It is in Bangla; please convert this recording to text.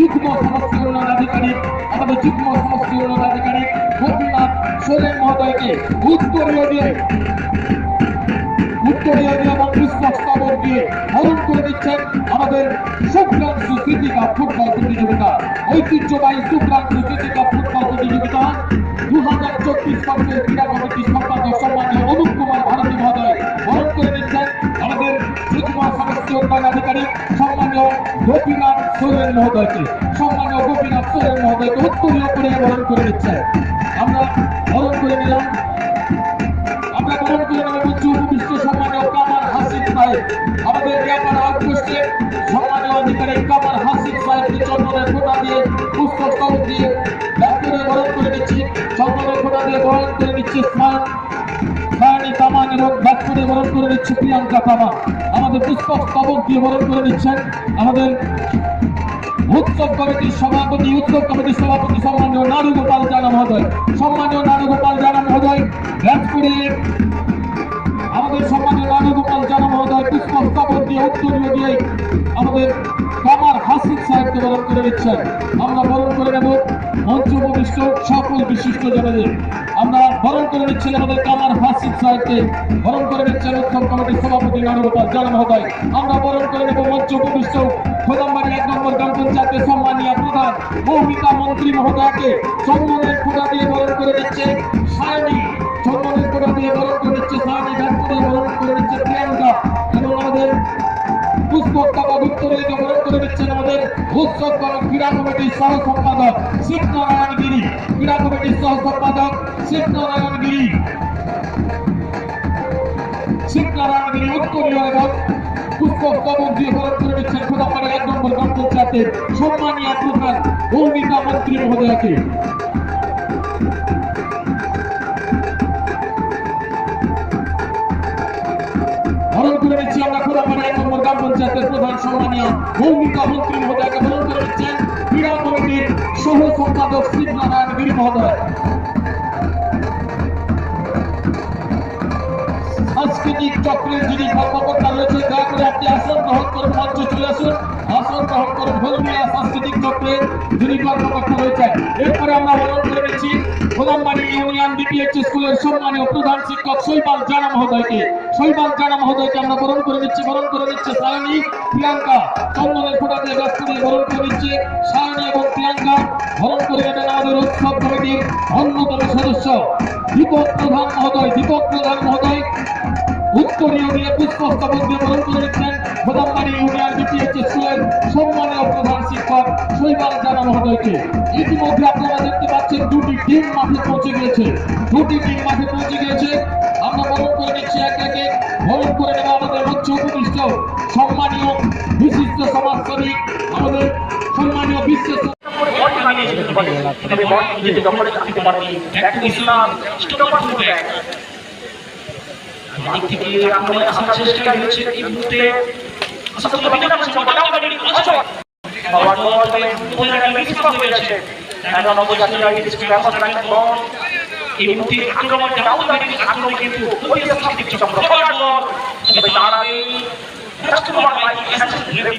যুগ্ম সমষ্টি আধিকারিক আমাদের যুগ্ম সমষ্টি আধিকারিক গোপীনাথ সোরেন মহোদয়কে উত্তরীয় দিয়ে উত্তরীয় দিয়ে এবং পুষ্পস্তবক দিয়ে হরণ করে দিচ্ছেন আমাদের শুক্রাংশু স্মৃতিকা ফুটবল প্রতিযোগিতা, ঐতিহ্যবাহী শুক্রাংশু স্মৃতিকা ফুটবল প্রতিযোগিতা। দু হাজার চব্বিশ বছরের ক্রীড়া কমিটির সম্পাদক সম্মানীয় অনুপ কুমার ভারতী মহোদয় বরণ করে দিচ্ছেন আমাদের যুগ্ম সমষ্টি উন্নয়ন আধিকারিক সম্মানীয় গোপীনাথ সোরেন মহোদয়কে, সম্মানীয় গোপীনাথ সোরেন মহোদয়কে উত্তরীয় করে বরণ করে দিচ্ছেন আমরা বরণ করে নিলাম। আমরা বরণ করে নেব উপবিষ্ট সম্মানীয় কামার হাসিন সাহেব। আমাদের ব্যাপার আউটপোস্টে সম্মানীয় আধিকারিক কামার হাসিন সাহেবকে চন্দনের ফোঁটা দিয়ে পুষ্পক স্তবক দিয়ে ব্যাপারে বরণ করে দিচ্ছি চন্দনের ফোঁটা দিয়ে বরণ করে দিচ্ছি স্মার্ট এবং বরণ করে দিচ্ছি প্রিয়াঙ্কা তামান আমাদের পুষ্পক স্তবক দিয়ে বরণ করে দিচ্ছেন আমাদের উৎসব কমিটির সভাপতি, উৎসব কমিটির সভাপতি সম্মানীয় নারু গোপাল জানা মহোদয়। সম্মানীয় নারু গোপাল জানা মহোদয়, রাজপুরের আমাদের সম্মানীয় নারু গোপাল জানা মহোদয় পুষ্প স্থাপন দিয়ে উত্তরীয় দিয়ে আমাদের কামার হাসিন সাহেবকে বরণ করে দিচ্ছেন আমরা বরণ করে নেব মঞ্চ উপবিষ্ট সকল বিশিষ্ট জনেদের। আমরা বরণ করে নিচ্ছেন আমাদের কামার হাসিন সাহেবকে। বরণ করে নিচ্ছেন উৎসব কমিটির সভাপতি নারু গোপাল জানা মহোদয়। আমরা বরণ করে নেব মঞ্চ উপবিষ্ট খোদামবাড়ি এক নম্বর গ্রাম পঞ্চায়েতের সম্মানীয় প্রধান মৌমিকা মন্ত্রী মহোদয়কে। চন্দনের ফোঁটা দিয়ে বরণ করে দিচ্ছে সায়নী উৎসব ক্রীড়া কমিটির সহ সম্পাদক গিরি। ক্রীড়া কমিটির সহ সম্পাদক গিরি। গিরি উত্তরীয় এবং সম্মানীয় প্রধান ভূমিকা মন্ত্রী মহোদয়কে। সম্মানীয় ভূমিকা মন্ত্রী মহোদয়কে বরণ করে দিচ্ছেন ক্রীড়া কমিটির সহ সম্পাদক শিবনারায়ণ গিরি মহোদয় চক্রের যিনি কর্মকর্তা রয়েছে, দয়া করে আপনি আসন, গ্রহণ করুন মঞ্চে চলে আসুন। আসন, গ্রহণ করুন ধর্মীয়, সাংস্কৃতিক চক্রের যিনি কর্মকর্তা রয়েছেন। এরপরে আমরা বরণ করে নিচ্ছি ইউনিয়ন বিপিএইচ স্কুলের সম্মানীয় প্রধান শিক্ষক শৈবাল জানা মহোদয়কে। শৈবাল জানা মহোদয়কে আমরা বরণ করে নিচ্ছি, বরণ করে নিচ্ছে সায়নী, প্রিয়াঙ্কা। চন্দনের ফোটা দিয়ে গাছ দিয়ে বরণ করে নিচ্ছে সায়নী এবং প্রিয়াঙ্কা। বরণ করে নেবেন আমাদের উৎসব কমিটির অন্যতম সদস্য। দীপক প্রধান মহোদয়, দীপক প্রধান মহোদয়। উত্তরীয় দিয়ে পুষ্পস্তবক দিয়ে বরণ করে নিচ্ছেন ইউনিয়ন বিপিএইচ স্কুলের সম্মানীয় প্রধান শিক্ষক শৈবাল জানা মহোদয়কে। ইতিমধ্যে আপনারা দেখতে পাচ্ছেন দুটি টিম মাঠে পৌঁছে গিয়েছে। দুটি টিম মাঠে পৌঁছে গিয়েছে। আমরা বরণ করে নিচ্ছি এক একে। বরণ করে নেব আমাদের উচ্চ উপবিষ্ট সম্মানীয় বিশিষ্ট সমাজসেবী আমাদের সম্মানীয় বিশেষ তবে বর্তমানে যেতে দখলে থাকতে পারেনি এক ইসলাম স্টপার ব্যাগ দিক থেকে আক্রমণে আসার চেষ্টা হয়েছে হয়ে এই মুহূর্তে আক্রমণ